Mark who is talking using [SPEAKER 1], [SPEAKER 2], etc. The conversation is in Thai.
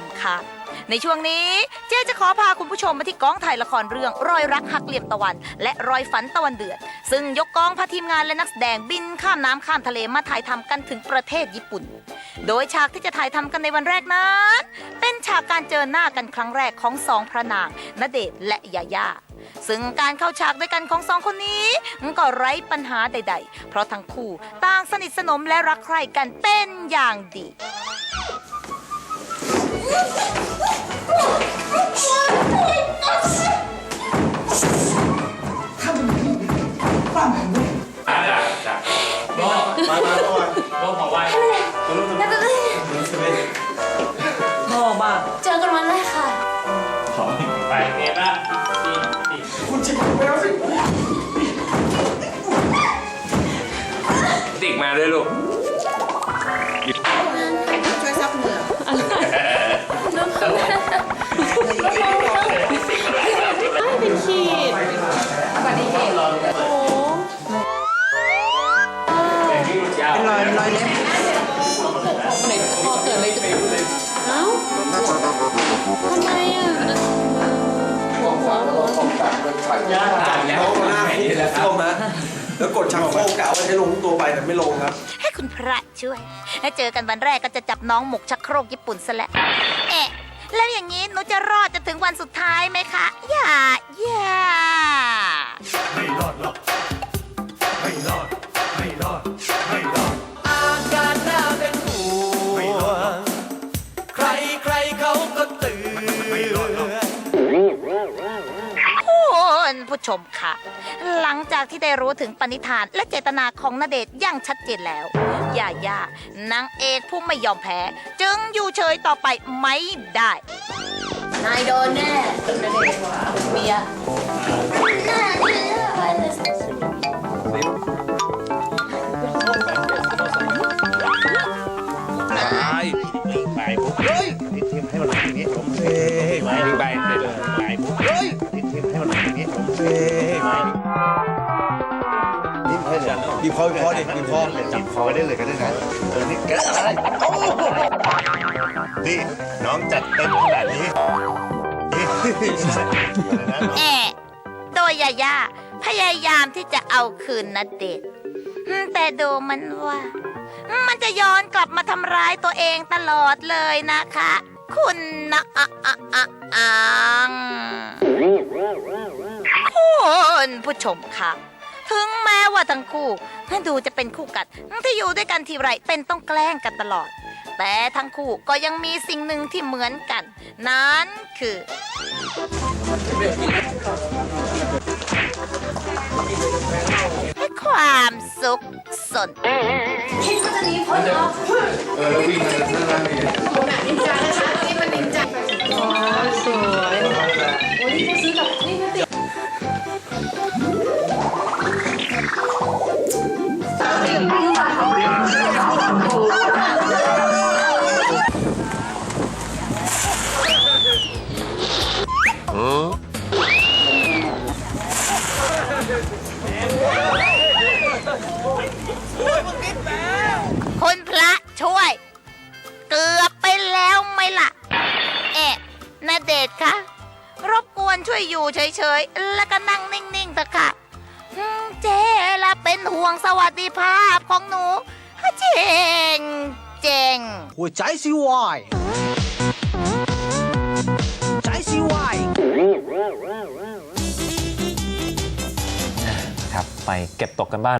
[SPEAKER 1] มค่ะ ในช่วงนี้เจ๊จะขอพาคุณผู้ชมมาที่กองถ่ายละครเรื่อง รอยรักหักเหลี่ยมตะวัน และรอยฝันตะวันเดือด ซึ่งยกกองพาทีมงานและนักแสดงบินข้ามน้ำข้ามทะเลมาถ่ายทำกันถึงประเทศญี่ปุ่น โดยฉากที่จะถ่ายทำกันในวันแรกนั้น เป็นฉากการเจอหน้ากันครั้งแรกของสองพระนางณเดชน์และยาย่าซึ่งการเข้าฉากด้วยกันของสองคนนี้ก็ไร้ปัญหาใด ๆ เพราะทั้งคู่ต่างสนิทสนมและรักใคร่กันเป็นอย่างดี
[SPEAKER 2] อ่าจ้ะจ้ะก็มามาก่อนก็ขอไหว้ตัวลูกตัวลูกตัวลูกใช่ไหม
[SPEAKER 3] พ่อมา
[SPEAKER 4] เจอกันวันแรกค่ะ
[SPEAKER 2] ขอไปเทปละคุณจิกไปแล้วสิ ติ๊กมาด้วยลูก แล้ว
[SPEAKER 5] กดชักโครกกะว่าให้ลงทุกตัวไปแต่ไม่ลงครับ
[SPEAKER 1] ให้คุณพระช่วย ถ้าเจอกันวันแรกก็จะจับน้องหมกชักโครกญี่ปุ่นซะแล้วเอ๊ะ แล้วอย่างนี้หนูจะรอดจนถึงวันสุดท้ายไหมคะ อย่า อย่า
[SPEAKER 6] ไม่รอดหรอก ไม่รอด ไม่รอด ไม่รอด
[SPEAKER 7] อาการน่าเป็นห่
[SPEAKER 6] ไม่ร
[SPEAKER 7] ว
[SPEAKER 6] อดหรอก
[SPEAKER 7] งใครใครเขา
[SPEAKER 1] ชมค่ะ หลังจากที่ได้รู้ถึงปณิธานและเจตนาของณเดชน์อย่างชัดเจนแล้วย่าย่านางเอกผู้ไม่ยอมแพ้ จึงอยู่เฉยต่อไปไม่ได้
[SPEAKER 4] นายโดนแน่เมีย
[SPEAKER 2] ไปปุ๊บเฮ้ยทิมให้มันลงอย่างนี้ผมเฮ้ยไปไปไปไป บ
[SPEAKER 5] คอบีบคอดิบีบคอ
[SPEAKER 6] จับคอได้เลยก็ได้นะเออนี่แกอะไรโอ้นี่น้องจัดเต็มขนาดนี้นี่อะไรนะ
[SPEAKER 1] แอะโดยยาย่าพยายามที่จะเอาคืนนัดเดชน์อืมแต่ดูมันว่า มันจะย้อนกลับมาทำร้ายตัวเองตลอดเลยนะคะ คุณนะอะอะอะอังคุณผู้ชมค่ะ ถึงแม้ว่าทั้งคู่ดูจะเป็นคู่กัดที่อยู่ด้วยกันทีไรเป็นต้องแกล้งกันตลอด แต่ทั้งคู่ก็ยังมีสิ่งหนึ่งที่เหมือนกัน นั้นคือ ความสุขสน เดชน์คะรบกวนช่วยอยู่เฉยๆ แล้วก็นั่งนิ่งๆเถอะค่ะอืมเจ๊ละเป็นห่วงสวัสดิภาพของหนูเจ๋งเจ๋ง
[SPEAKER 7] หัวใจสิวายใจสิวาย
[SPEAKER 8] ครับไปเก็บตกกันบ้าน